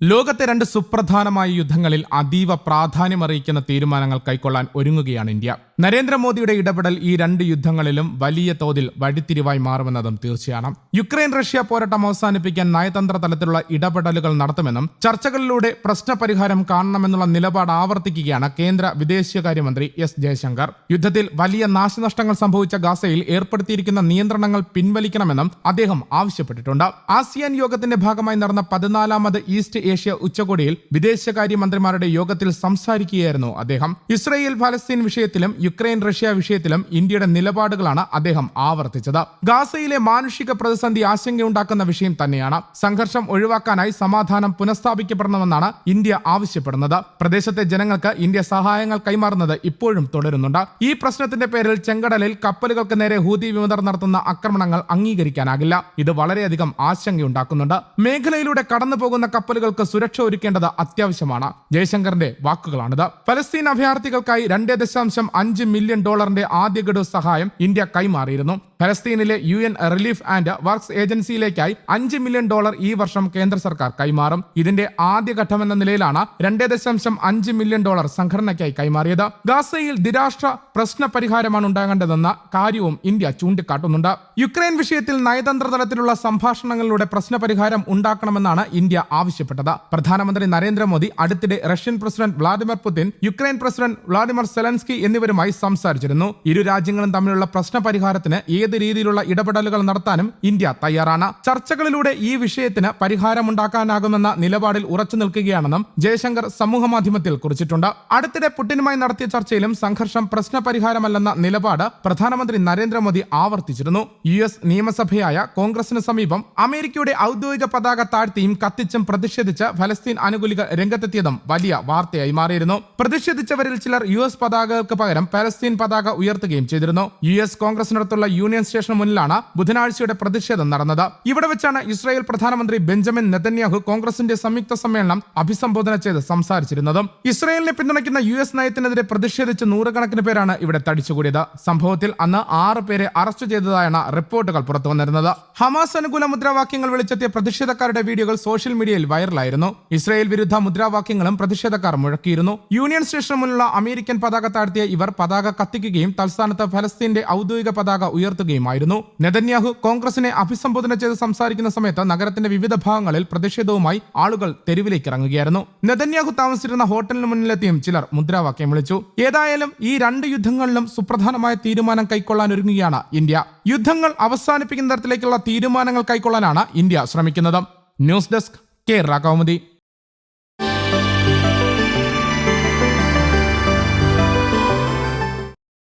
ലോകത്തെ രണ്ട് സുപ്രധാനമായ യുദ്ധങ്ങളിൽ അതീവ പ്രാധാന്യമറിയിക്കുന്ന തീരുമാനങ്ങൾ കൈക്കൊള്ളാൻ ഒരുങ്ങുകയാണ് ഇന്ത്യ. നരേന്ദ്രമോദിയുടെ ഇടപെടൽ ഈ രണ്ട് യുദ്ധങ്ങളിലും വലിയ തോതിൽ വഴിത്തിരിവായി മാറുമെന്നതും തീർച്ചയാണ്. യുക്രൈൻ റഷ്യ പോരാട്ടം അവസാനിപ്പിക്കാൻ നയതന്ത്ര തലത്തിലുള്ള ഇടപെടലുകൾ നടത്തുമെന്നും ചർച്ചകളിലൂടെ പ്രശ്നപരിഹാരം കാണണമെന്നുള്ള നിലപാട് ആവർത്തിക്കുകയാണ് കേന്ദ്ര വിദേശകാര്യമന്ത്രി എസ് ജയശങ്കർ. യുദ്ധത്തിൽ വലിയ നാശനഷ്ടങ്ങൾ സംഭവിച്ച ഗാസയിൽ ഏർപ്പെടുത്തിയിരിക്കുന്ന നിയന്ത്രണങ്ങൾ പിൻവലിക്കണമെന്നും അദ്ദേഹം ആവശ്യപ്പെട്ടിട്ടുണ്ട്. ആസിയാൻ യോഗത്തിന്റെ ഭാഗമായി നടന്ന പതിനാലാമത് ഈസ്റ്റ് ഏഷ്യ ഉച്ചകോടിയിൽ വിദേശകാര്യമന്ത്രിമാരുടെ യോഗത്തിൽ സംസാരിക്കുകയായിരുന്നു അദ്ദേഹം. ഇസ്രയേൽ ഫലസ്തീൻ വിഷയത്തിലും യുക്രൈൻ റഷ്യ വിഷയത്തിലും ഇന്ത്യയുടെ നിലപാടുകളാണ് അദ്ദേഹം ആവർത്തിച്ചത്. ഗാസയിലെ മാനുഷിക പ്രതിസന്ധി ആശങ്കയുണ്ടാക്കുന്ന വിഷയം തന്നെയാണ്. സംഘർഷം ഒഴിവാക്കാനായി സമാധാനം പുനഃസ്ഥാപിക്കപ്പെടണമെന്നാണ് ഇന്ത്യ ആവശ്യപ്പെടുന്നത്. പ്രദേശത്തെ ജനങ്ങൾക്ക് ഇന്ത്യ സഹായങ്ങൾ കൈമാറുന്നത് ഇപ്പോഴും തുടരുന്നുണ്ട്. ഈ പ്രശ്നത്തിന്റെ പേരിൽ ചെങ്കടലിൽ കപ്പലുകൾക്ക് നേരെ ഹൂതി വിമതർ നടത്തുന്ന ആക്രമണങ്ങൾ അംഗീകരിക്കാനാകില്ല. ഇത് വളരെയധികം ആശങ്കയുണ്ടാക്കുന്നുണ്ട്. മേഖലയിലൂടെ കടന്നു പോകുന്ന കപ്പലുകൾക്ക് സുരക്ഷ ഒരുക്കേണ്ടത് അത്യാവശ്യമാണ്. ജയശങ്കറിന്റെ വാക്കുകളാണിത്. ഫലസ്തീൻ അഭയാർത്ഥികൾക്കായി രണ്ടേ ദശാംശം അഞ്ച് മില്യൺ ഡോളറിന്റെ ആദ്യ ഗഡു സഹായം ഇന്ത്യ കൈമാറിയിരുന്നു. ഫലസ്തീനിലെ U N relief and works ഏജൻസിയിലേക്കായി അഞ്ച് മില്യൺ ഡോളർ ഈ വർഷം കേന്ദ്ര സർക്കാർ കൈമാറും. ഇതിന്റെ ആദ്യഘട്ടമെന്ന നിലയിലാണ് രണ്ടേ ദശാംശം അഞ്ച് മില്യൺ ഡോളർ സംഘടനയ്ക്കായി കൈമാറിയത്. ഗാസയിൽ ദ്വിരാഷ്ട്ര പ്രശ്ന പരിഹാരമാണ് ഉണ്ടാകേണ്ടതെന്ന കാര്യവും ഇന്ത്യ ചൂണ്ടിക്കാട്ടുന്നുണ്ട്. യുക്രൈൻ വിഷയത്തിൽ നയതന്ത്ര തലത്തിലുള്ള സംഭാഷണങ്ങളിലൂടെ പ്രശ്ന പരിഹാരം ഉണ്ടാക്കണമെന്നാണ് ഇന്ത്യ ആവശ്യപ്പെട്ടത്. പ്രധാനമന്ത്രി നരേന്ദ്രമോദി അടുത്തിടെ Russian president Vladimir Putin Ukraine president Vladimir Zelensky എന്നിവരുമായി സംസാരിച്ചിരുന്നു. ഇരു രാജ്യങ്ങളും തമ്മിലുള്ള പ്രശ്ന പരിഹാരത്തിന് ഏത് രീതിയിലുള്ള ഇടപെടലുകൾ നടത്താനും ഇന്ത്യ തയ്യാറാണ്. ചർച്ചകളിലൂടെ ഈ വിഷയത്തിന് പരിഹാരമുണ്ടാക്കാനാകുമെന്ന നിലപാടിൽ ഉറച്ചു നിൽക്കുകയാണെന്നും ജയശങ്കർ സമൂഹമാധ്യമത്തിൽ കുറിച്ചിട്ടുണ്ട്. അടുത്തിടെ പുടിനുമായി നടത്തിയ ചർച്ചയിലും സംഘർഷം പ്രശ്ന പരിഹാരമല്ലെന്ന നിലപാട് പ്രധാനമന്ത്രി നരേന്ദ്രമോദി ആവർത്തിച്ചിരുന്നു. യു എസ് നിയമസഭയായ കോൺഗ്രസിന് സമീപം അമേരിക്കയുടെ ഔദ്യോഗിക പതാക താഴ്ത്തിയും കത്തിച്ചും പ്രതിഷേധിച്ച് ഫലസ്തീൻ അനുകൂലികൾ രംഗത്തെത്തിയതും വലിയ വാർത്തയായി മാറിയിരുന്നു. പ്രതിഷേധിച്ചവരിൽ ചിലർ യു എസ് പതാകകൾക്ക് പകരം പലസ്തീൻ പതാക ഉയർത്തുകയും ചെയ്തിരുന്നു. യു എസ് കോൺഗ്രസിനടുത്തുള്ള യൂണിയൻ സ്റ്റേഷന് മുന്നിലാണ് ബുധനാഴ്ചയുടെ പ്രതിഷേധം നടന്നത്. ഇവിടെ വെച്ചാണ് ഇസ്രായേൽ പ്രധാനമന്ത്രി ബെഞ്ചമിൻ നെതന്യാഹു കോൺഗ്രസിന്റെ സംയുക്ത സമ്മേളനം അഭിസംബോധന ചെയ്ത് സംസാരിച്ചിരുന്നതും. ഇസ്രായേലിനെ പിന്തുണയ്ക്കുന്ന യു എസ് നയത്തിനെതിരെ പ്രതിഷേധിച്ച് നൂറുകണക്കിന് പേരാണ് ഇവിടെ തടിച്ചുകൂടിയത്. സംഭവത്തിൽ അന്ന് ആറ് പേരെ അറസ്റ്റ് ചെയ്തതായാണ് റിപ്പോർട്ടുകൾ പുറത്തു വന്നിരുന്നത്. ഹമാസ് അനുകൂല മുദ്രാവാക്യങ്ങൾ വിളിച്ചെത്തിയ പ്രതിഷേധക്കാരുടെ വീഡിയോകൾ സോഷ്യൽ മീഡിയയിൽ വൈറലായിരുന്നു. ഇസ്രായേൽ വിരുദ്ധ മുദ്രാവാക്യങ്ങളും പ്രതിഷേധക്കാർ മുഴക്കിയിരുന്നു. യൂണിയൻ സ്റ്റേഷന് മുന്നിലുള്ള അമേരിക്കൻ പതാക താഴ്ത്തിയ ഇവർ പതാക കത്തിക്കുകയും തൽസ്ഥാനത്ത് ഫലസ്തീന്റെ ഔദ്യോഗിക പതാക ഉയർത്തുകയുമായിരുന്നു. നെതന്യാഹു കോൺഗ്രസിനെ അഭിസംബോധന ചെയ്ത് സംസാരിക്കുന്ന സമയത്ത് നഗരത്തിന്റെ വിവിധ ഭാഗങ്ങളിൽ പ്രതിഷേധവുമായി ആളുകൾ തെരുവിലേക്ക് ഇറങ്ങുകയായിരുന്നു നെതന്യാഹു താമസിച്ചിരുന്ന ഹോട്ടലിന് മുന്നിലെത്തിയും ചിലർ മുദ്രാവാക്യം വിളിച്ചു. ഏതായാലും ഈ രണ്ട് യുദ്ധങ്ങളിലും സുപ്രധാനമായ തീരുമാനം കൈക്കൊള്ളാൻ ഒരുങ്ങുകയാണ് ഇന്ത്യ. യുദ്ധങ്ങൾ അവസാനിപ്പിക്കുന്ന തരത്തിലേക്കുള്ള തീരുമാനങ്ങൾ കൈക്കൊള്ളാനാണ് ഇന്ത്യ ശ്രമിക്കുന്നത്. News desk Kerala Kaumudi.